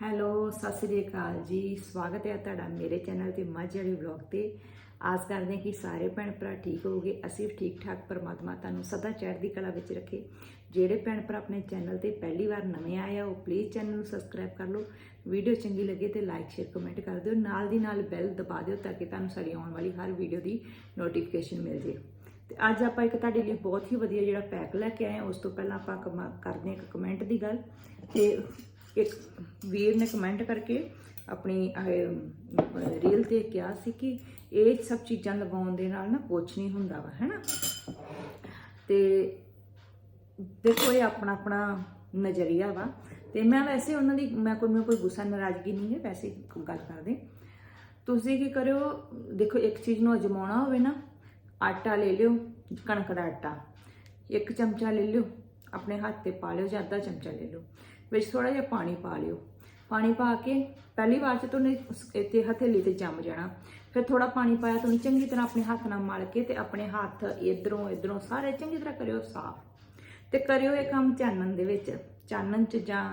Hello, Sat Sri ਅਕਾਲ ਜੀ। ਸਵਾਗਤ ਹੈ ਤੁਹਾਡਾ ਮੇਰੇ ਚੈਨਲ ਤੇ ਮਾਝੜੀ ਵਲੌਗ ਤੇ। ਆਸ ਕਰਦੇ ਹਾਂ ਕਿ ਸਾਰੇ ਭੈਣ ਭਰਾ ਠੀਕ ਹੋਵੋਗੇ। ਅਸੀਂ ਵੀ ਠੀਕ ਠਾਕ ਪਰਮਾਤਮਾ ਤੁਹਾਨੂੰ ਸਦਾ ਚੜ੍ਹਦੀ ਕਲਾ ਵਿੱਚ ਰੱਖੇ। ਜਿਹੜੇ ਭੈਣ ਭਰਾ ਆਪਣੇ ਚੈਨਲ ਤੇ ਪਹਿਲੀ ਵਾਰ ਨਵੇਂ ਆਏ ਆ, ਉਹ ਪਲੀਜ਼ ਚੈਨਲ ਨੂੰ ਸਬਸਕ੍ਰਾਈਬ ਕਰ ਲਓ। ਵੀਡੀਓ ਚੰਗੀ ਲੱਗੇ ਤੇ ਲਾਈਕ ਸ਼ੇਅਰ ਕਮੈਂਟ ਕਰ ਦਿਓ। ਨਾਲ ਦੀ ਨਾਲ ਬੈਲ ਦਬਾ ਦਿਓ ਤਾਂ ਕਿ ਤੁਹਾਨੂੰ ਸਾਡੀ ਆਉਣ ਵਾਲੀ ਹਰ ਵੀਡੀਓ ਦੀ ਨੋਟੀਫਿਕੇਸ਼ਨ ਮਿਲ ਜੇ। ਤੇ ਅੱਜ ਆਪਾਂ ਇੱਕ ਤੁਹਾਡੇ ਲਈ ਬਹੁਤ ਹੀ ਵਧੀਆ ਜਿਹੜਾ ਪੈਕ ਲੈ ਕੇ ਆਏ ਹਾਂ, ਉਸ ਤੋਂ ਪਹਿਲਾਂ ਆਪਾਂ ਕਮਾ- ਕਰਦੇ ਹਾਂ ਇੱਕ ਕਮੈਂਟ ਦੀ ਗੱਲ। ਤੇ ਇੱਕ ਵੀਰ ਨੇ ਕਮੈਂਟ ਕਰਕੇ ਆਪਣੀ ਰੀਲ ਤੇ ਕਿਹਾ ਸੀ ਕਿ ਇਹ ਸਭ ਚੀਜ਼ਾਂ ਲਗਾਉਣ ਦੇ ਨਾਲ ਨਾ ਕੁਛ ਨਹੀਂ ਹੁੰਦਾ ਵਾ, ਹੈਨਾ? ਤੇ ਦੇਖੋ ਇਹ ਆਪਣਾ ਆਪਣਾ ਨਜ਼ਰੀਆ ਵਾ। ਤੇ ਮੈਂ ਵੈਸੇ ਉਹਨਾਂ ਦੀ, ਮੈਂ ਕੋਈ ਮੈਨੂੰ ਕੋਈ ਗੁੱਸਾ, ਨਾਰਾਜ਼ਗੀ ਨਹੀਂ ਹੈ, ਵੈਸੇ ਗੱਲ ਕਰਦੇ। ਤੁਸੀਂ ਕੀ ਕਰਿਓ, ਦੇਖੋ ਇੱਕ ਚੀਜ਼ ਨੂੰ ਅਜਮਾਉਣਾ ਹੋਵੇ ਨਾ, ਆਟਾ ਲੈ ਲਿਓ, ਕਣਕ ਦਾ ਆਟਾ। ਇੱਕ ਚਮਚਾ ਲੈ ਲਿਓ, ਆਪਣੇ ਹੱਥ ਤੇ ਪਾ ਲਿਓ ਜਾਂ ਅੱਧਾ ਚਮਚਾ ਲੈ ਲਿਓ। ਵਿੱਚ ਥੋੜਾ ਜਿਹਾ ਪਾਣੀ ਪਾ ਲਿਓ। ਪਾਣੀ ਪਾ ਕੇ ਪਹਿਲੀ ਵਾਰ ਚ ਤੁਹਾਨੂੰ ਇੱਥੇ ਹਥੇਲੀ ਤੇ ਜੰਮ ਜਾਣਾ। ਫਿਰ ਥੋੜਾ ਪਾਣੀ ਪਾਇਆ ਤੁਹਾਨੂੰ ਚੰਗੀ ਤਰ੍ਹਾਂ ਆਪਣੇ ਹੱਥ ਨਾਲ ਮਲ ਕੇ ਤੇ ਆਪਣੇ ਹੱਥ ਇਧਰੋਂ ਇਧਰੋਂ ਸਾਰੇ ਚੰਗੀ ਤਰ੍ਹਾਂ ਕਰਿਓ ਸਾਫ਼। ਤੇ ਕਰਿਓ ਇਹ ਕੰਮ ਚਾਨਣ ਦੇ ਵਿੱਚ। ਚਾਨਣ ਚ ਜਾਂ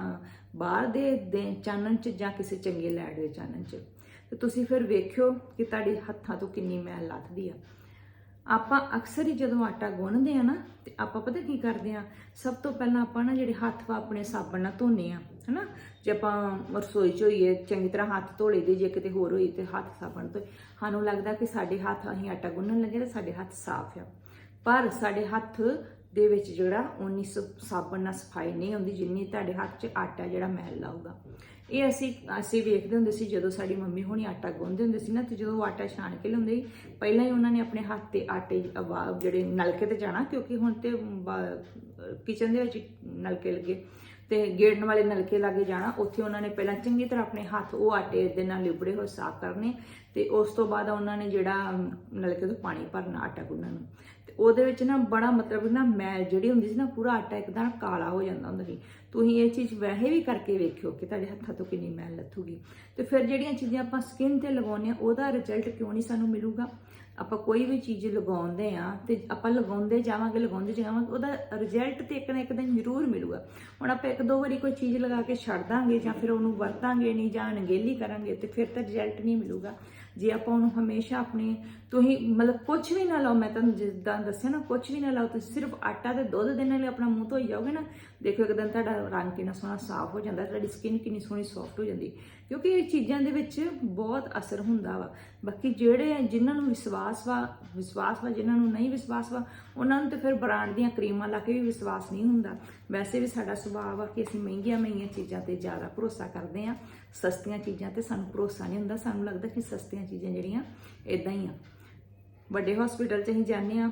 ਬਾਹਰ ਦੇ ਦੇ ਚਾਨਣ ਚ ਜਾਂ ਕਿਸੇ ਚੰਗੇ ਲਾਈਟ ਦੇ ਚਾਨਣ ਚ। ਤੇ ਤੁਸੀਂ ਫਿਰ ਵੇਖਿਓ ਕਿ ਤੁਹਾਡੇ ਹੱਥਾਂ ਤੋਂ ਕਿੰਨੀ ਮੈਲ ਲੱਥਦੀ ਆ। ਆਪਾਂ ਅਕਸਰ ਹੀ ਜਦੋਂ ਆਟਾ ਗੁੰਨਦੇ ਆ ਨਾ, ਤੇ ਆਪਾਂ ਪਤਾ ਕੀ ਕਰਦੇ ਆ? ਸਭ ਤੋਂ ਪਹਿਲਾਂ ਆਪਾਂ ਨਾ ਜਿਹੜੇ ਹੱਥ ਵਾ ਆਪਣੇ ਸਾਬਣ ਨਾਲ ਧੋਨੇ ਆ, ਹਨਾ? ਜੇ ਆਪਾਂ ਰਸੋਈ ਚ ਹੋਈਏ, ਚੰਗੀ ਤਰ੍ਹਾਂ ਹੱਥ ਧੋ ਲਈਦੇ, ਜੇ ਕਿਤੇ ਹੋਰ ਹੋਈ ਤੇ ਹੱਥ ਸਾਬਣ ਤੋਂ ਸਾਨੂੰ ਲੱਗਦਾ ਕਿ ਸਾਡੇ ਹੱਥ ਅਸੀਂ ਆਟਾ ਗੁੰਨਣ ਲੱਗੇ ਤੇ ਸਾਡੇ ਹੱਥ ਸਾਫ਼ ਆ। ਪਰ ਸਾਡੇ ਹੱਥ ਦੇ ਵਿੱਚ ਜਿਹੜਾ ਉਨੀ ਸ- ਸਾਬਣ ਨਾਲ ਸਫ਼ਾਈ ਨਹੀਂ ਹੁੰਦੀ, ਜਿੰਨੀ ਤੁਹਾਡੇ ਹੱਥ 'ਚ ਆਟਾ ਜਿਹੜਾ ਮੈਲ ਲਾਊਗਾ। ਇਹ ਅਸੀਂ ਅਸੀਂ ਵੇਖਦੇ ਹੁੰਦੇ ਸੀ ਜਦੋਂ ਸਾਡੀ ਮੰਮੀ ਹੋਣੀ ਆਟਾ ਗੁੰਨਦੇ ਹੁੰਦੇ ਸੀ ਨਾ, ਤੇ ਜਦੋਂ ਉਹ ਆਟਾ ਛਾਣ ਕੇ ਲਿਆਉਂਦੇ ਸੀ, ਪਹਿਲਾਂ ਹੀ ਉਹਨਾਂ ਨੇ ਆਪਣੇ ਹੱਥ ਤੇ ਆਟੇ ਜਿਹੜੇ ਨਲਕੇ ਤੇ ਜਾਣਾ, ਕਿਉਂਕਿ ਹੁਣ ਤੇ ਕਿਚਨ ਦੇ ਵਿੱਚ ਨਲਕੇ ਲੱਗੇ। ਤੇ ਗੇੜਨ ਵਾਲੇ ਨਲਕੇ ਲਾਗੇ ਜਾਣਾ, ਉੱਥੇ ਉਹਨਾਂ ਨੇ ਪਹਿਲਾਂ ਚੰਗੀ ਤਰ੍ਹਾਂ ਆਪਣੇ ਹੱਥ ਉਹ ਆਟੇ ਦੇ ਨਾਲ ਲਿਬੜੇ ਹੋਏ ਸਾਫ਼ ਕਰਨੇ ਤੇ ਉਸ ਤੋਂ ਬਾਅਦ ਉਹਨਾਂ ਨੇ ਜਿਹੜਾ ਨਲਕੇ ਤੋਂ ਪਾਣੀ ਭਰਨਾ ਆਟਾ ਗੁੰਨਣ ਨੂੰ। ਤੇ ਉਹਦੇ ਵਿੱਚ ਨਾ ਬੜਾ ਮਤਲਬ ਨਾ ਮੈਲ ਜਿਹੜੀ ਹੁੰਦੀ ਸੀ ਨਾ, ਪੂਰਾ ਆਟਾ ਇੱਕਦਮ ਕਾਲਾ ਹੋ ਜਾਂਦਾ ਹੁੰਦਾ ਸੀ। ਤੁਸੀਂ ਇਹ ਚੀਜ਼ ਵੈਸੇ ਵੀ ਕਰਕੇ ਵੇਖਿਓ ਕਿ ਤੁਹਾਡੇ ਹੱਥਾਂ ਤੋਂ ਕਿੰਨੀ ਮੈਲ ਲੱਥੂਗੀ। ਤੇ ਫਿਰ ਜਿਹੜੀਆਂ ਚੀਜ਼ਾਂ ਆਪਾਂ ਸਕਿਨ ਤੇ ਲਗਾਉਂਦੇ ਆ ਉਹਦਾ ਰਿਜ਼ਲਟ ਕਿਉਂ ਨਹੀਂ ਸਾਨੂੰ ਮਿਲੂਗਾ? ਆਪਾਂ ਕੋਈ ਵੀ ਚੀਜ਼ ਲਗਾਉਂਦੇ ਆ ਤੇ ਆਪਾਂ ਲਗਾਉਂਦੇ ਜਾਵਾਂਗੇ ਲਗਾਉਂਦੇ ਜਾਵਾਂਗੇ, ਉਹਦਾ ਰਿਜ਼ਲਟ ਤੇ ਇੱਕ ਨਾ ਇੱਕ ਦਿਨ ਜ਼ਰੂਰ ਮਿਲੂਗਾ। ਹੁਣ ਆਪਾਂ ਇੱਕ ਦੋ ਵਾਰੀ ਕੋਈ ਚੀਜ਼ ਲਗਾ ਕੇ ਛੱਡ ਦਾਂਗੇ ਜਾਂ ਫਿਰ ਉਹਨੂੰ ਵਰਤਾਂਗੇ ਨਹੀਂ ਜਾਂ ਅਣਗਹਿਲੀ ਕਰਾਂਗੇ ਤੇ ਫਿਰ ਤਾਂ ਰਿਜ਼ਲਟ ਨਹੀਂ ਮਿਲੂਗਾ। ਜੇ ਆਪਾਂ ਉਹਨੂੰ ਹਮੇਸ਼ਾ ਆਪਣੇ ਤੁਸੀਂ ਮਤਲਬ ਕੁਝ ਵੀ ਨਾ ਲਾਓ, ਮੈਂ ਤੁਹਾਨੂੰ ਜਿੱਦਾਂ ਦੱਸਿਆ ਨਾ ਕੁਝ ਵੀ ਨਾ ਲਾਓ, ਤੁਸੀਂ ਸਿਰਫ ਆਟਾ ਤੇ ਦੁੱਧ ਦੇ ਨਾਲ ਆਪਣਾ ਮੂੰਹ ਧੋਈ ਜਾਓਗੇ ਨਾ, ਦੇਖੋ ਇੱਕ ਦਿਨ ਤੁਹਾਡਾ ਰੰਗ ਕਿੰਨਾ ਸੋਹਣਾ ਸਾਫ਼ ਹੋ ਜਾਂਦਾ, ਤੁਹਾਡੀ ਸਕਿਨ ਕਿੰਨੀ ਸੋਹਣੀ ਸੌਫਟ ਹੋ ਜਾਂਦੀ। ਕਿਉਂਕਿ ਇਹ ਚੀਜ਼ਾਂ ਦੇ ਵਿੱਚ ਬਹੁਤ ਅਸਰ ਹੁੰਦਾ ਵਾ। ਬਾਕੀ ਜਿਹੜੇ ਜਿਨ੍ਹਾਂ ਨੂੰ ਵਿਸ਼ਵਾਸ ਵਾ ਵਿਸ਼ਵਾਸ ਵਾ, ਜਿਨ੍ਹਾਂ ਨੂੰ ਨਹੀਂ ਵਿਸ਼ਵਾਸ ਵਾ, ਉਹਨਾਂ ਨੂੰ ਤੇ ਫਿਰ ਬ੍ਰਾਂਡ ਦੀਆਂ ਕਰੀਮਾਂ ਲਾ ਕੇ ਵੀ ਵਿਸ਼ਵਾਸ ਨਹੀਂ ਹੁੰਦਾ। ਵੈਸੇ ਵੀ ਸਾਡਾ ਸੁਭਾਅ ਵਾ ਕਿ ਅਸੀਂ ਮਹਿੰਗੀਆਂ ਮਹਿੰਗੀਆਂ ਚੀਜ਼ਾਂ ਤੇ ਜ਼ਿਆਦਾ ਭਰੋਸਾ ਕਰਦੇ ਆ ਸਸਤੀਆਂ ਚੀਜ਼ਾਂ ਤੇ ਸਾਨੂੰ ਭਰੋਸਾ ਨਹੀਂ ਹੁੰਦਾ। ਸਾਨੂੰ ਲੱਗਦਾ ਕਿ ਸਸਤੀਆਂ ਚੀਜ਼ਾਂ ਜਿਹੜੀਆਂ ਇਦਾਂ ਹੀ ਆ। ਵੱਡੇ ਹਸਪੀਟਲ 'ਚ ਅਸੀਂ ਜਾਂਦੇ ਆ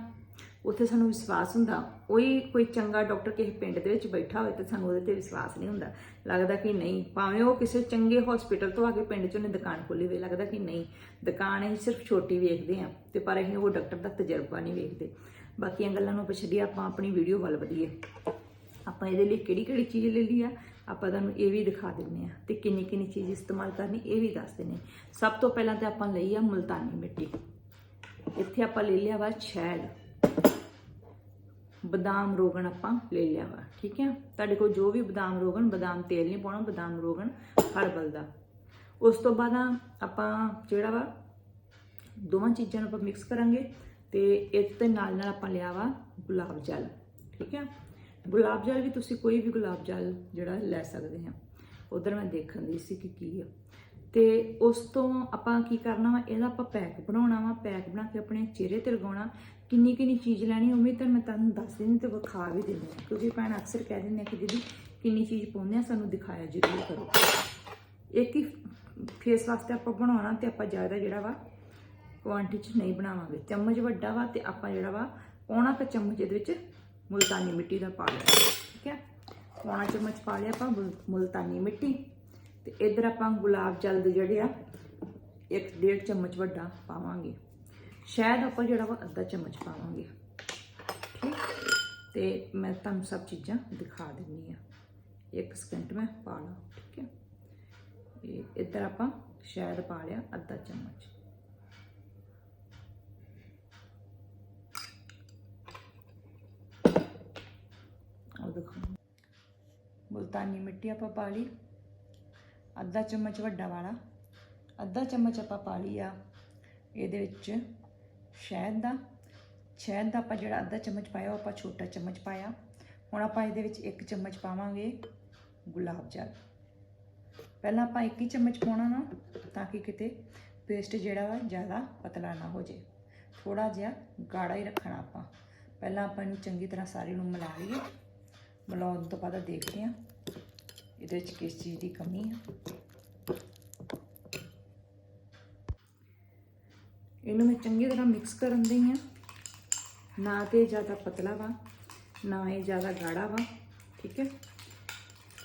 ਉੱਥੇ ਸਾਨੂੰ ਵਿਸ਼ਵਾਸ ਹੁੰਦਾ। ਉਹੀ ਕੋਈ ਚੰਗਾ ਡਾਕਟਰ ਕਿਸੇ ਪਿੰਡ ਦੇ ਵਿੱਚ ਬੈਠਾ ਹੋਵੇ ਤਾਂ ਸਾਨੂੰ ਉਹਦੇ ਤੇ ਵਿਸ਼ਵਾਸ ਨਹੀਂ ਹੁੰਦਾ। ਲੱਗਦਾ ਕਿ ਨਹੀਂ, ਭਾਵੇਂ ਉਹ ਕਿਸੇ ਚੰਗੇ ਹਸਪੀਟਲ ਤੋਂ ਆ ਕੇ ਪਿੰਡ 'ਚ ਉਹਨੇ ਦੁਕਾਨ ਖੋਲੀ ਹੋਵੇ, ਲੱਗਦਾ ਕਿ ਨਹੀਂ, ਦੁਕਾਨ ਅਸੀਂ ਸਿਰਫ ਛੋਟੀ ਵੇਖਦੇ ਆ ਤੇ ਪਰ ਅਸੀਂ ਉਹ ਡਾਕਟਰ ਦਾ ਤਜਰਬਾ ਨਹੀਂ ਵੇਖਦੇ। ਬਾਕੀਆਂ ਗੱਲਾਂ ਨੂੰ ਪਛੜੀਏ ਆਪਾਂ ਆਪਣੀ ਵੀਡੀਓ ਵੱਲ ਵਧੀਏ। ਆਪਾਂ ਇਹਦੇ ਲਈ ਕਿਹੜੀ ਕਿਹੜੀ ਚੀਜ਼ ਲੈ ਲਈ ਆ? ਆਪਾਂ ਤੁਹਾਨੂੰ ਇਹ ਵੀ ਦਿਖਾ ਦਿੰਨੇ ਆ ਤੇ ਕਿੰਨੀ ਕਿੰਨੀ ਚੀਜ਼ ਇਸਤੇਮਾਲ ਕਰਨੀ, ਇਹ ਵੀ ਦੱਸ ਦਿੰਨੇ ਸਭ ਤੋਂ ਪਹਿਲਾਂ ਤੇ ਆਪਾਂ ਲਈ ਆ ਮੁਲਤਾਨੀ ਮਿੱਟੀ। ਇੱਥੇ ਆਪਾਂ ਲੈ ਲਿਆ ਵਾ ਸ਼ਹਿਦ ਬਦਾਮ ਰੋਗਣ ਆਪਾਂ ਲੈ ਲਿਆ ਵਾ, ਠੀਕ ਹੈ? ਤੁਹਾਡੇ ਕੋਲ ਜੋ ਵੀ ਬਦਾਮ ਰੋਗਣ, ਬਦਾਮ ਤੇਲ ਨਹੀਂ ਪਾਉਣਾ, ਬਦਾਮ ਰੋਗਣ ਹਰਬਲ ਦਾ। ਉਸ ਤੋਂ ਬਾਅਦ ਆਪਾਂ ਜਿਹੜਾ ਵਾ, ਦੋਵਾਂ ਚੀਜ਼ਾਂ ਨੂੰ ਆਪਾਂ ਮਿਕਸ ਕਰਾਂਗੇ ਤੇ ਇਸ ਦੇ ਨਾਲ ਨਾਲ ਆਪਾਂ ਲਿਆ ਵਾ ਗੁਲਾਬ ਜਲ, ਠੀਕ ਹੈ? ਗੁਲਾਬ ਜਲ ਵੀ ਤੁਸੀਂ ਕੋਈ ਵੀ ਗੁਲਾਬ ਜਲ ਜਿਹੜਾ ਲੈ ਸਕਦੇ ਆ ਉਧਰ ਮੈਂ ਦੇਖਣ ਦੀ ਸੀ ਕਿ ਕੀ ਆ। ਤੇ ਉਸ ਤੋਂ ਆਪਾਂ ਕੀ ਕਰਨਾ ਵਾ, ਇਹਦਾ ਆਪਾਂ ਪੈਕ ਬਣਾਉਣਾ ਵਾ, ਪੈਕ ਬਣਾ ਕੇ ਆਪਣੇ ਚਿਹਰੇ ਤੇ ਲਗਾਉਣਾ। ਕਿੰਨੀ ਕਿੰਨੀ ਚੀਜ਼ ਲੈਣੀ, ਉਮੀਦ ਤਾਂ ਮੈਂ ਤੁਹਾਨੂੰ ਦੱਸ ਦਿੰਦੀ ਤੇ ਵਿਖਾ ਵੀ ਦਿੰਦੀ ਹਾਂ। ਕਿਉਂਕਿ ਭੈਣ ਅਕਸਰ ਕਹਿ ਦਿੰਦੇ ਆ ਕਿ ਦੀਦੀ ਕਿੰਨੀ ਚੀਜ਼ ਪਾਉਂਦੇ ਆ, ਸਾਨੂੰ ਦਿਖਾਇਆ ਜ਼ਰੂਰ ਕਰੋ। ਇੱਕ ਹੀ ਫੇਸ ਵਾਸਤੇ ਆਪਾਂ ਬਣਾਉਣਾ ਤੇ ਆਪਾਂ ਜ਼ਿਆਦਾ ਜਿਹੜਾ ਵਾ ਕੁਆਂਟੀਟੀ ਚ ਨਹੀਂ ਬਣਾਵਾਂਗੇ। ਚਮਚ ਵੱਡਾ ਵਾ ਤੇ ਆਪਾਂ ਜਿਹੜਾ ਵਾ ਪੌਣਾ ਕੁ ਚਮਚ ਇਹਦੇ ਵਿੱਚ ਮੁਲਤਾਨੀ ਮਿੱਟੀ ਦਾ ਪਾ ਲਿਆ, ਠੀਕ ਹੈ? ਪੌਣਾ ਚਮਚ ਪਾ ਲਿਆ ਆਪਾਂ, ਮੁਲ- ਮੁਲਤਾਨੀ ਮਿੱਟੀ। ਤੇ ਇਧਰ ਆਪਾਂ ਗੁਲਾਬ ਜਲ ਦੇ ਜਿਹੜੇ ਆ, ਇੱਕ ਡੇਢ ਚਮਚ ਵੱਡਾ ਪਾਵਾਂਗੇ। ਸ਼ਾਇਦ ਆਪਾਂ ਜਿਹੜਾ ਵਾ ਅੱਧਾ ਚਮਚ ਪਾਵਾਂਗੇ। ਠੀਕ? ਤੇ ਮੈਂ ਤੁਹਾਨੂੰ ਸਭ ਚੀਜ਼ਾਂ ਦਿਖਾ ਦਿੰਨੀ ਆ। ਇੱਕ ਸਕਿੰਟ ਮੈਂ ਪਾ ਲਾਂ, ਠੀਕ ਹੈ? ਇਹ ਇੱਧਰ ਆਪਾਂ ਸ਼ਾਇਦ ਪਾ ਲਿਆ ਅੱਧਾ ਚਮਚ ਉਹ ਦੇਖੋ ਮੁਲਤਾਨੀ ਮਿੱਟੀ ਆਪਾਂ ਪਾ ਲਈ। ਅੱਧਾ ਚਮਚ ਵੱਡਾ ਵਾਲਾ। ਅੱਧਾ ਚਮਚ ਆਪਾਂ ਪਾ ਲਈ ਆ ਇਹਦੇ ਵਿੱਚ ਸ਼ਹਿਦ ਦਾ। ਸ਼ਹਿਦ ਦਾ ਆਪਾਂ ਜਿਹੜਾ ਅੱਧਾ ਚਮਚ ਪਾਇਆ ਉਹ ਆਪਾਂ ਛੋਟਾ ਚਮਚ ਪਾਇਆ। ਹੁਣ ਆਪਾਂ ਇਹਦੇ ਵਿੱਚ ਇੱਕ ਚਮਚ ਪਾਵਾਂਗੇ ਗੁਲਾਬ ਜਲ। ਪਹਿਲਾਂ ਆਪਾਂ ਇੱਕ ਹੀ ਚਮਚ ਪਾਉਣਾ ਨਾ, ਤਾਂ ਕਿ ਕਿਤੇ ਪੇਸਟ ਜਿਹੜਾ ਵਾ ਜ਼ਿਆਦਾ ਪਤਲਾ ਨਾ ਹੋ ਜੇ ਥੋੜਾ ਜਿਹਾ ਗਾੜਾ ਹੀ ਰੱਖਣਾ ਆਪਾਂ। ਪਹਿਲਾਂ ਆਪਾਂ ਇਹਨੂੰ ਚੰਗੀ ਤਰ੍ਹਾਂ ਸਾਰੇ ਨੂੰ ਮਿਲਾ ਲਈਏ। ਮਿਲਾਉਣ ਤੋਂ ਬਾਅਦ ਦੇਖਦੇ ਹਾਂ। ਇਹਦੇ ਵਿੱਚ ਕਿਸ ਚੀਜ਼ ਦੀ ਕਮੀ ਆ? ਇਹਨੂੰ ਮੈਂ ਚੰਗੀ ਤਰ੍ਹਾਂ ਮਿਕਸ ਕਰਨ ਦੀ ਹਾਂ ਨਾ ਤੇ ਜ਼ਿਆਦਾ ਪਤਲਾ ਵਾ, ਨਾ ਇਹ ਜ਼ਿਆਦਾ ਗਾੜਾ ਵਾ, ਠੀਕ ਹੈ?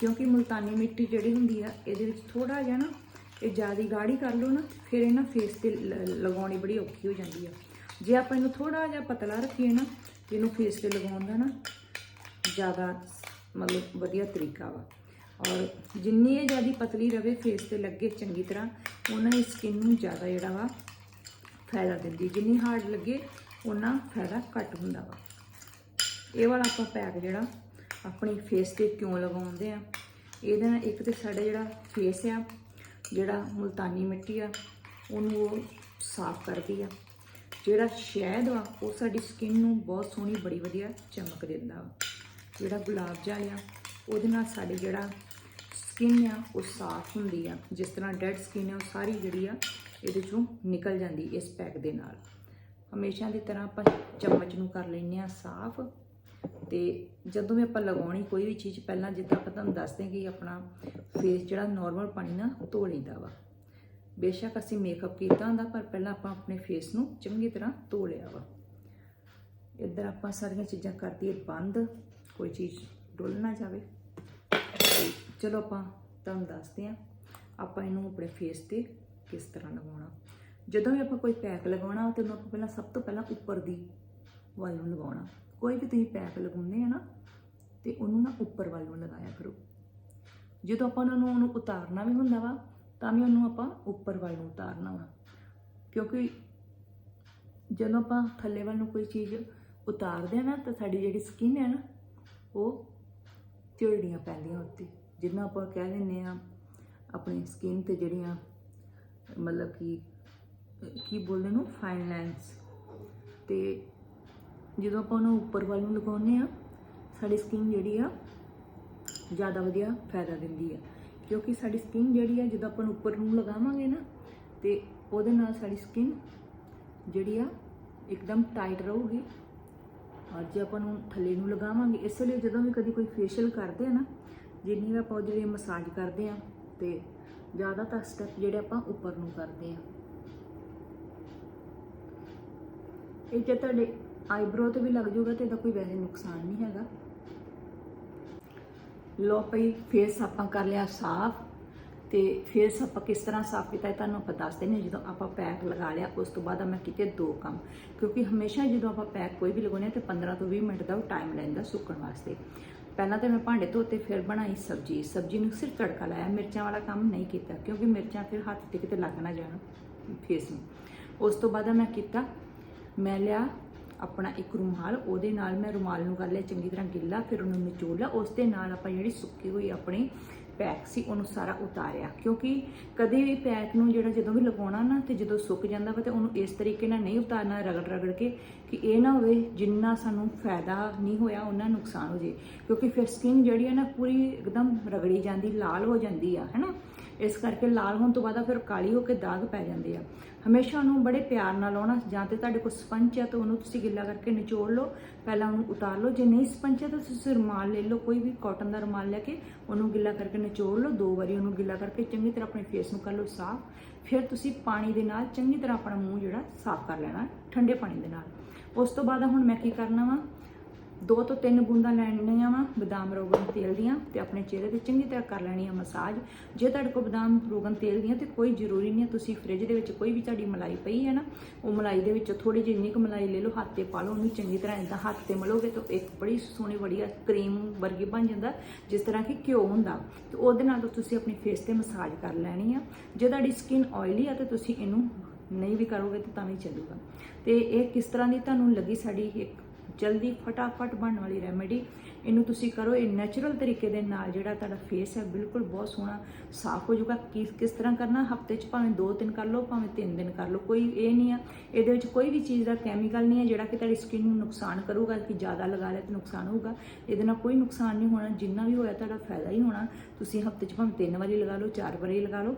ਕਿਉਂਕਿ ਮੁਲਤਾਨੀ ਮਿੱਟੀ ਜਿਹੜੀ ਹੁੰਦੀ ਆ, ਇਹਦੇ ਵਿੱਚ ਥੋੜਾ ਜਿਹਾ ਨਾ ਇਹ ਜ਼ਿਆਦਾ ਗਾੜੀ ਕਰ ਲਓ ਨਾ, ਫਿਰ ਇਹ ਨਾ ਫੇਸ ਤੇ ਲ- ਲਗਾਉਣੀ ਬੜੀ ਔਖੀ ਹੋ ਜਾਂਦੀ ਆ। ਜੇ ਆਪਾਂ ਇਹਨੂੰ ਥੋੜਾ ਜਿਹਾ ਪਤਲਾ ਰੱਖੀਏ ਨਾ, ਇਹਨੂੰ ਫੇਸ ਤੇ ਲਗਾਉਣ ਦਾ ਨਾ ਜ਼ਿਆਦਾ ਮਤਲਬ ਵਧੀਆ ਤਰੀਕਾ ਵਾ। ਔਰ ਜਿੰਨੀ ਇਹ ਜ਼ਿਆਦਾ ਪਤਲੀ ਰਵੇ ਫੇਸ ਤੇ ਲੱਗੇ ਚੰਗੀ ਤਰ੍ਹਾਂ। ਉਹਨਾਂ ਦੀ ਸਕਿਨ ਨੂੰ ਜ਼ਿਆਦਾ ਜਿਹੜਾ ਵਾ ਫਾਇਦਾ ਦਿੰਦੀ ਜਿੰਨੀ ਹਾਰਡ ਲੱਗੇ ਉਹਨਾਂ ਫਾਇਦਾ ਘੱਟ ਹੁੰਦਾ ਵਾ। ਇਹ ਵਾਲਾ ਆਪਾਂ ਪੈਕ ਜਿਹੜਾ ਆਪਣੀ ਫੇਸ ਤੇ ਕਿਉਂ ਲਗਾਉਂਦੇ ਆ? ਇਹਦੇ ਨਾਲ ਇੱਕ ਤੇ ਸਾਡਾ ਜਿਹੜਾ ਫੇਸ ਆ, ਜਿਹੜਾ ਮੁਲਤਾਨੀ ਮਿੱਟੀ ਆ, ਉਹਨੂੰ ਉਹ ਸਾਫ਼ ਕਰਦੀ ਆ। ਜਿਹੜਾ ਸ਼ਹਿਦ ਵਾ, ਉਹ ਸਾਡੀ ਸਕਿਨ ਨੂੰ ਬਹੁਤ ਸੋਹਣੀ, ਬੜੀ ਵਧੀਆ ਚਮਕ ਦਿੰਦਾ ਵਾ। ਜਿਹੜਾ ਗੁਲਾਬ ਜਲ ਆ, ਉਹਦੇ ਨਾਲ ਸਾਡੇ ਜਿਹੜਾ ਸਕਿਨ ਆ, ਉਹ ਸਾਫ਼ ਹੁੰਦੀ ਆ। ਜਿਸ ਤਰ੍ਹਾਂ ਡੈਡ ਸਕਿਨ ਆ, ਉਹ ਸਾਰੀ ਜਿਹੜੀ ਆ, ਇਹਦੇ ਚੋਂ ਨਿਕਲ ਜਾਂਦੀ ਇਸ ਪੈਕ ਦੇ ਨਾਲ। ਹਮੇਸ਼ਾ ਦੀ ਤਰ੍ਹਾਂ ਆਪਾਂ ਚਮਚ ਨੂੰ ਕਰ ਲੈਂਦੇ ਆ ਸਾਫ਼। ਤੇ ਜਦੋਂ ਵੀ ਆਪਾਂ ਲਗਾਉਣੀ ਕੋਈ ਵੀ ਚੀਜ਼, ਪਹਿਲਾਂ ਜਿੱਦਾਂ ਆਪਾਂ ਤੁਹਾਨੂੰ ਦੱਸਦੇ ਕਿ ਆਪਣਾ ਫੇਸ ਜਿਹੜਾ ਨਾਰਮਲ ਪਾਣੀ ਨਾਲ ਧੋ ਲਈਦਾ ਵਾ। ਬੇਸ਼ੱਕ ਅਸੀਂ ਮੇਕਅਪ ਕੀਤਾ ਹੁੰਦਾ, ਪਰ ਪਹਿਲਾਂ ਆਪਾਂ ਆਪਣੇ ਫੇਸ ਨੂੰ ਚੰਗੀ ਤਰ੍ਹਾਂ ਧੋ ਲਿਆ ਵਾ। ਇੱਧਰ ਆਪਾਂ ਸਾਰੀਆਂ ਚੀਜ਼ਾਂ ਕਰ ਦਈਏ ਬੰਦ। ਕੋਈ ਚੀਜ਼ ਡੁੱਲ ਨਾ ਜਾਵੇ। ਚਲੋ ਆਪਾਂ ਤੁਹਾਨੂੰ ਦੱਸਦੇ ਹਾਂ, ਆਪਾਂ ਇਹਨੂੰ ਆਪਣੇ ਫੇਸ ਤੇ ਕਿਸ ਤਰ੍ਹਾਂ ਲਗਾਉਣਾ। ਜਦੋਂ ਵੀ ਆਪਾਂ ਕੋਈ ਪੈਕ ਲਗਾਉਣਾ, ਤੇ ਉਹਨੂੰ ਆਪਾਂ ਪਹਿਲਾਂ ਸਭ ਤੋਂ ਪਹਿਲਾਂ ਉੱਪਰ ਦੀ ਵੱਲ ਨੂੰ ਲਗਾਉਣਾ। ਕੋਈ ਵੀ ਤੁਸੀਂ ਪੈਕ ਲਗਾਉਂਦੇ ਆ ਨਾ, ਤੇ ਉਹਨੂੰ ਨਾ ਉੱਪਰ ਵੱਲ ਨੂੰ ਲਗਾਇਆ ਕਰੋ। ਜਦੋਂ ਆਪਾਂ ਉਹਨੂੰ ਉਹਨੂੰ ਉਤਾਰਨਾ ਵੀ ਹੁੰਦਾ ਵਾ, ਤਾਂ ਵੀ ਉਹਨੂੰ ਆਪਾਂ ਉੱਪਰ ਵੱਲ ਨੂੰ ਉਤਾਰਨਾ ਵਾ। ਕਿਉਂਕਿ ਜਦੋਂ ਆਪਾਂ ਥੱਲੇ ਵੱਲ ਨੂੰ ਕੋਈ ਚੀਜ਼ ਉਤਾਰਦੇ ਆ ਨਾ, ਤਾਂ ਸਾਡੀ ਜਿਹੜੀ ਸਕਿਨ ਹੈ ਨਾ, ਉਹ ਝਿੜੜੀਆਂ ਪੈਂਦੀਆਂ ਉੱਤੇ। ਜਿਹਨਾਂ ਆਪਾਂ ਕਹਿ ਦਿੰਦੇ ਆ ਆਪਣੀ ਸਕਿਨ ਤੇ ਜਿਹੜੀਆਂ, ਮਤਲਬ ਕਿ, ਕੀ ਬੋਲਦੇ ਨੂੰ ਫਾਈਨ ਲਾਈਨਸ ਤੇ ਜਦੋਂ ਆਪਾਂ ਉਹਨੂੰ ਉੱਪਰ ਵੱਲ ਨੂੰ ਲਗਾਉਂਦੇ ਆ ਸਾਡੀ ਸਕਿਨ ਜਿਹੜੀ ਆ, ਜ਼ਿਆਦਾ ਵਧੀਆ ਫਾਇਦਾ ਦਿੰਦੀ ਆ। ਕਿਉਂਕਿ ਸਾਡੀ ਸਕਿਨ ਜਿਹੜੀ ਆ, ਜਦੋਂ ਆਪਾਂ ਨੂੰ ਉੱਪਰ ਨੂੰ ਲਗਾਵਾਂਗੇ ਨਾ, ਤੇ ਉਹਦੇ ਨਾਲ ਸਾਡੀ ਸਕਿਨ ਜਿਹੜੀ ਆ, ਇੱਕਦਮ ਟਾਈਟ ਰਹੂਗੀ। ਔਰ ਜੇ ਆਪਾਂ ਨੂੰ ਥੱਲੇ ਨੂੰ ਲਗਾਵਾਂਗੇ। ਇਸ ਲਈ ਜਦੋਂ ਵੀ ਕਦੀ ਕੋਈ ਫੇਸ਼ੀਅਲ ਕਰਦੇ ਆ ਨਾ ਜਿੰਨੀ ਵੀ ਆਪਾਂ ਉਹਦੇ ਲਈ ਮਸਾਜ ਕਰਦੇ ਆ ਤੇ ਜ਼ਿਆਦਾਤਰ ਸਟੈਪ ਜਿਹੜੇ ਆਪਾਂ ਉੱਪਰ ਨੂੰ ਕਰਦੇ ਆ ਇਹ ਜੇ ਤੁਹਾਡੇ ਆਈਬ੍ਰੋ ਤੇ ਵੀ ਲੱਗ ਜਾਊਗਾ ਤੇ ਇਹਦਾ ਕੋਈ ਵੈਸੇ ਨੁਕਸਾਨ ਨਹੀਂ ਹੈਗਾ। ਲੋ ਪਈ ਫੇਸ ਆਪਾਂ ਕਰ ਲਿਆ ਸਾਫ਼। ਤੇ ਫੇਸ ਆਪਾਂ ਕਿਸ ਤਰ੍ਹਾਂ ਸਾਫ਼ ਕੀਤਾ ਇਹ ਤੁਹਾਨੂੰ ਆਪਾਂ ਦੱਸ ਦਿੰਦੇ ਹਾਂ। ਜਦੋਂ ਆਪਾਂ ਪੈਕ ਲਗਾ ਲਿਆ, ਉਸ ਤੋਂ ਬਾਅਦ ਮੈਂ ਕੀਤੇ ਦੋ ਕੰਮ। ਕਿਉਂਕਿ ਹਮੇਸ਼ਾ ਜਦੋਂ ਆਪਾਂ ਪੈਕ ਕੋਈ ਵੀ ਲਗਾਉਂਦੇ ਹਾਂ ਤੇ 15 ਤੋਂ 20 ਮਿੰਟ ਦਾ ਉਹ ਟਾਈਮ ਲੈਂਦਾ ਸੁੱਕਣ ਵਾਸਤੇ। ਪਹਿਲਾਂ ਤਾਂ ਮੈਂ ਭਾਂਡੇ ਧੋਤੇ, ਫਿਰ ਬਣਾਈ ਸਬਜੀ। ਸਬਜੀ ਨੂੰ ਸਿਰਫ ਤੜਕਾ ਲਾਇਆ, ਮਿਰਚਾਂ ਵਾਲਾ ਕੰਮ ਨਹੀਂ ਕੀਤਾ, ਕਿਉਂਕਿ ਮਿਰਚਾਂ ਫਿਰ ਹੱਥ ਤੇ ਕਿਤੇ ਲੱਗ ਨਾ ਜਾਣ ਫੇਸ ਨੂੰ। ਉਸ ਤੋਂ ਬਾਅਦ ਮੈਂ ਕੀਤਾ, ਮੈਂ ਲਿਆ ਆਪਣਾ ਇੱਕ ਰੁਮਾਲ, ਉਹਦੇ ਨਾਲ ਮੈਂ ਰੁਮਾਲ ਨੂੰ ਕਰ ਲਿਆ, ਚੰਗੀ ਤਰ੍ਹਾਂ ਗਿੱਲਾ, ਫਿਰ ਉਹਨੂੰ ਨਿਚੋੜ ਲਿਆ। ਉਸ ਦੇ ਨਾਲ ਆਪਾਂ ਜਿਹੜੀ ਸੁੱਕੀ ਹੋਈ ਆਪਣੀ ਪੈਕ ਸੀ, ਉਹਨੂੰ ਸਾਰਾ ਉਤਾਰਿਆ। ਕਿਉਂਕਿ ਕਦੇ ਵੀ ਪੈਕ ਨੂੰ ਜਿਹੜਾ ਜਦੋਂ ਵੀ ਲਗਾਉਣਾ ਨਾ, ਤੇ ਜਦੋਂ ਸੁੱਕ ਜਾਂਦਾ ਵਾ, ਤੇ ਉਹਨੂੰ ਇਸ ਤਰੀਕੇ ਨਾਲ ਨਹੀਂ ਉਤਾਰਨਾ ਰਗੜ ਰਗੜ ਕੇ, ਕਿ ਇਹ ਨਾ ਹੋਵੇ ਜਿੰਨਾ ਸਾਨੂੰ ਫਾਇਦਾ ਨਹੀਂ ਹੋਇਆ ਉਹਨਾਂ ਨੁਕਸਾਨ ਹੋ ਜੇ। ਕਿਉਂਕਿ ਫਿਰ ਸਕਿਨ ਜਿਹੜੀ ਹੈ ਨਾ, ਪੂਰੀ ਇੱਕਦਮ ਰਗੜੀ ਜਾਂਦੀ, ਲਾਲ ਹੋ ਜਾਂਦੀ ਆ, ਹੈਨਾ? ਇਸ ਕਰਕੇ ਲਾਲ ਹੋਣ ਤੋਂ ਬਾਅਦ ਫਿਰ ਕਾਲੀ ਹੋ ਕੇ ਦਾਗ ਪੈ ਜਾਂਦੇ ਆ। ਹਮੇਸ਼ਾ ਉਹਨੂੰ ਬੜੇ ਪਿਆਰ ਨਾਲ ਲਾਉਣਾ, ਜਾਂ ਤੇ ਤੁਹਾਡੇ ਕੋਲ ਸਪੰਚ ਹੈ ਤਾਂ ਉਹਨੂੰ ਤੁਸੀਂ ਗਿੱਲਾ ਕਰਕੇ ਨਿਚੋੜ ਲਓ। ਪਹਿਲਾਂ ਉਹਨੂੰ ਉਤਾਰ ਲਓ। ਜੇ ਨਹੀਂ ਸਪੰਚ ਹੈ ਤਾਂ ਤੁਸੀਂ ਰੁਮਾਲ ਲੈ ਲਓ, ਕੋਈ ਵੀ ਕਾਟਨ ਦਾ ਰੁਮਾਲ ਲੈ ਕੇ ਉਹਨੂੰ ਗਿੱਲਾ ਕਰਕੇ ਨਿਚੋੜ ਲਓ। ਦੋ ਵਾਰੀ ਉਹਨੂੰ ਗਿੱਲਾ ਕਰਕੇ ਚੰਗੀ ਤਰ੍ਹਾਂ ਆਪਣੇ ਫੇਸ ਨੂੰ ਕਰ ਲਓ ਸਾਫ਼। ਫਿਰ ਤੁਸੀਂ ਪਾਣੀ ਦੇ ਨਾਲ ਚੰਗੀ ਤਰ੍ਹਾਂ ਆਪਣਾ ਮੂੰਹ ਜਿਹੜਾ ਸਾਫ਼ ਕਰ ਲੈਣਾ, ਠੰਡੇ ਪਾਣੀ ਦੇ ਨਾਲ। ਉਸ ਤੋਂ ਬਾਅਦ ਹੁਣ ਮੈਂ ਕੀ ਕਰਨਾ ਵਾ? ਦੋ ਤੋਂ ਤਿੰਨ ਬੂੰਦਾਂ ਲੈਣੀਆਂ ਵਾ, ਬਦਾਮ ਰੋਗਨ ਤੇਲ ਦੀਆਂ ਤੇ ਆਪਣੇ ਚਿਹਰੇ ਤੇ ਚੰਗੀ ਤਰ੍ਹਾਂ ਕਰ ਲੈਣੀ ਆ ਮਸਾਜ। ਜੇ ਤੁਹਾਡੇ ਕੋਲ ਬਦਾਮ ਰੋਗਨ ਤੇਲ ਦੀਆਂ ਤੇ ਕੋਈ ਜ਼ਰੂਰੀ ਨਹੀਂ ਹੈ ਤੁਸੀਂ ਫ੍ਰਿਜ ਦੇ ਵਿੱਚ ਕੋਈ ਵੀ ਤੁਹਾਡੀ ਮਲਾਈ ਪਈ ਹੈ ਨਾ, ਉਹ ਮਲਾਈ ਦੇ ਵਿੱਚੋਂ ਥੋੜੀ ਜਿਹੀ ਇੰਨੀ ਕੁ ਮਲਾਈ ਲੈ ਲਓ, ਹੱਥ ਤੇ ਪਾ ਲਓ, ਉਹਨੂੰ ਚੰਗੀ ਤਰ੍ਹਾਂ ਇਦਾਂ ਹੱਥ ਤੇ ਮਲੋਗੇ ਤਾਂ ਇੱਕ ਬੜੀ ਸੋਹਣੀ ਵਧੀਆ ਕਰੀਮ ਵਰਗੀ ਬਣ ਜਾਂਦਾ, ਜਿਸ ਤਰ੍ਹਾਂ ਕਿ ਘਿਓ ਹੁੰਦਾ। ਤੇ ਉਹਦੇ ਨਾਲ ਤੁਸੀਂ ਆਪਣੀ ਫੇਸ ਤੇ ਮਸਾਜ ਕਰ ਲੈਣੀ ਆ। ਜੇ ਤੁਹਾਡੀ ਸਕਿਨ ਆਇਲੀ ਆ ਤੇ ਤੁਸੀਂ ਇਹਨੂੰ ਨਹੀਂ ਵੀ ਕਰੋਗੇ ਤਾਂ ਤਾਂ ਵੀ ਚੱਲੂਗਾ। ਤੇ ਇਹ ਕਿਸ ਤਰ੍ਹਾਂ ਦੀ ਤੁਹਾਨੂੰ ਲੱਗੀ ਸਾਡੀ ਇੱਕ ਜਲਦੀ ਫਟਾਫਟ ਬਣਨ ਵਾਲੀ ਰੈਮੇਡੀ ਇਹਨੂੰ ਤੁਸੀਂ ਕਰੋ, ਇਹ ਨੈਚੁਰਲ ਤਰੀਕੇ ਦੇ ਨਾਲ ਜਿਹੜਾ ਤੁਹਾਡਾ ਫੇਸ ਹੈ, ਬਿਲਕੁਲ ਬਹੁਤ ਸੋਹਣਾ, ਸਾਫ਼ ਹੋ ਜਾਊਗਾ। ਕਿਸ ਕਿਸ ਤਰ੍ਹਾਂ ਕਰਨਾ? ਹਫ਼ਤੇ 'ਚ ਭਾਵੇਂ 2 ਦਿਨ ਕਰ ਲਓ, ਭਾਵੇਂ 3 ਦਿਨ ਕਰ ਲਓ, ਕੋਈ ਇਹ ਨਹੀਂ ਆ। ਇਹਦੇ ਵਿੱਚ ਕੋਈ ਵੀ ਚੀਜ਼ ਦਾ ਕੈਮੀਕਲ ਨਹੀਂ ਹੈ, ਜਿਹੜਾ ਕਿ ਤੁਹਾਡੀ ਸਕਿਨ ਨੂੰ ਨੁਕਸਾਨ ਕਰੂਗਾ, ਕਿ ਜ਼ਿਆਦਾ ਲਗਾ ਲਿਆ ਤਾਂ ਨੁਕਸਾਨ ਹੋਊਗਾ। ਇਹਦੇ ਨਾਲ ਕੋਈ ਨੁਕਸਾਨ ਨਹੀਂ ਹੋਣਾ, ਜਿੰਨਾ ਵੀ ਹੋਇਆ ਤੁਹਾਡਾ ਫਾਇਦਾ ਹੀ ਹੋਣਾ। ਤੁਸੀਂ ਹਫ਼ਤੇ 'ਚ ਭਾਵੇਂ 3 ਵਾਰੀ ਲਗਾ ਲਓ 4 ਵਾਰੀ ਲਗਾ ਲਓ।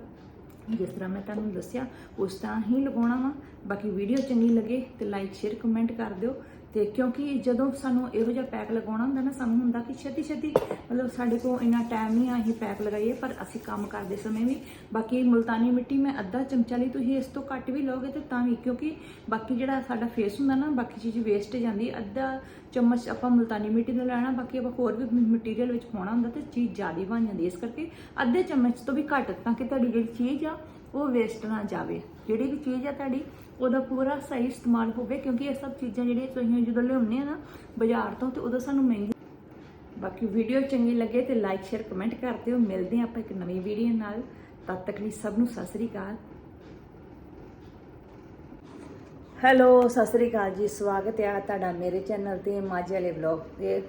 ਜਿਸ ਤਰ੍ਹਾਂ ਮੈਂ ਤੁਹਾਨੂੰ ਦੱਸਿਆ, ਉਸ ਤਰ੍ਹਾਂ ਹੀ ਲਗਾਉਣਾ ਵਾ। ਬਾਕੀ ਵੀਡੀਓ ਚੰਗੀ ਲੱਗੇ ਤੇ ਲਾਈਕ ਸ਼ੇਅਰ ਕਮੈਂਟ ਕਰ ਦਿਓ। ਤੇ ਕਿਉਂਕਿ ਜਦੋਂ ਸਾਨੂੰ ਇਹੋ ਜਿਹਾ ਪੈਕ ਲਗਾਉਣਾ ਹੁੰਦਾ ਨਾ, ਸਾਨੂੰ ਹੁੰਦਾ ਕਿ ਛੇਤੀ ਛੇਤੀ ਮਤਲਬ ਸਾਡੇ ਕੋਲ ਇੰਨਾ ਟਾਈਮ ਨਹੀਂ ਆ ਅਸੀਂ ਪੈਕ ਲਗਾਈਏ, ਪਰ ਅਸੀਂ ਕੰਮ ਕਰਦੇ ਸਮੇਂ ਵੀ। ਬਾਕੀ ਮੁਲਤਾਨੀ ਮਿੱਟੀ ਮੈਂ ਅੱਧਾ ਚਮਚਾ ਲਈ, ਤੁਸੀਂ ਇਸ ਤੋਂ ਘੱਟ ਵੀ ਲਓਗੇ ਤੇ ਤਾਂ ਵੀ, ਕਿਉਂਕਿ ਬਾਕੀ ਜਿਹੜਾ ਸਾਡਾ ਫੇਸ ਹੁੰਦਾ ਨਾ, ਬਾਕੀ ਚੀਜ਼ ਵੇਸਟ ਜਾਂਦੀ। ਅੱਧਾ ਚਮਚ ਆਪਾਂ ਮੁਲਤਾਨੀ ਮਿੱਟੀ ਦਾ ਲੈਣਾ, ਬਾਕੀ ਆਪਾਂ ਹੋਰ ਵੀ ਮਟੀਰੀਅਲ ਵਿੱਚ ਪਾਉਣਾ ਹੁੰਦਾ ਤੇ ਚੀਜ਼ ਜ਼ਿਆਦਾ ਬਣ ਜਾਂਦੀ। ਹੈ। ਇਸ ਕਰਕੇ ਅੱਧੇ ਚਮਚ ਤੋਂ ਵੀ ਘੱਟ ਤਾਂ ਕਿ ਤੁਹਾਡੀ ਜਿਹੜੀ ਚੀਜ਼ ਆ, ਉਹ ਵੇਸਟ ਨਾ ਜਾਵੇ। ਜਿਹੜੀ ਵੀ ਚੀਜ਼ ਆ ਤੁਹਾਡੀ ਉਹਦਾ ਪੂਰਾ ਸਹੀ ਇਸਤੇਮਾਲ ਹੋਵੇ, ਕਿਉਂਕਿ ਇਹ ਸਭ ਚੀਜ਼ਾਂ ਜਿਹੜੀਆਂ ਤੁਸੀਂ ਜਦੋਂ ਲਿਆਉਂਦੇ ਆ ਨਾ ਬਾਜ਼ਾਰ ਤੋਂ, ਤੇ ਉਦੋਂ ਸਾਨੂੰ ਮਹਿੰਗੀ ਬਾਕੀ ਵੀਡੀਓ ਚੰਗੀ ਲੱਗੇ ਤੇ ਲਾਈਕ ਸ਼ੇਅਰ ਕਮੈਂਟ ਕਰ ਦਿਓ। ਮਿਲਦੇ ਹਾਂ ਆਪਾਂ ਇੱਕ ਨਵੀਂ ਵੀਡੀਓ ਨਾਲ। ਤਦ ਤੱਕ ਲਈ ਸਭ ਨੂੰ ਸਤਿ ਸ੍ਰੀ ਅਕਾਲ। ਹੈਲੋ ਸਤਿ ਸ੍ਰੀ ਅਕਾਲ ਜੀ। ਸਵਾਗਤ ਹੈ ਤੁਹਾਡਾ ਮੇਰੇ ਚੈਨਲ ਤੇ ਮਾਝੇ ਵਾਲੇ ਵਲੌਗ ਤੇ।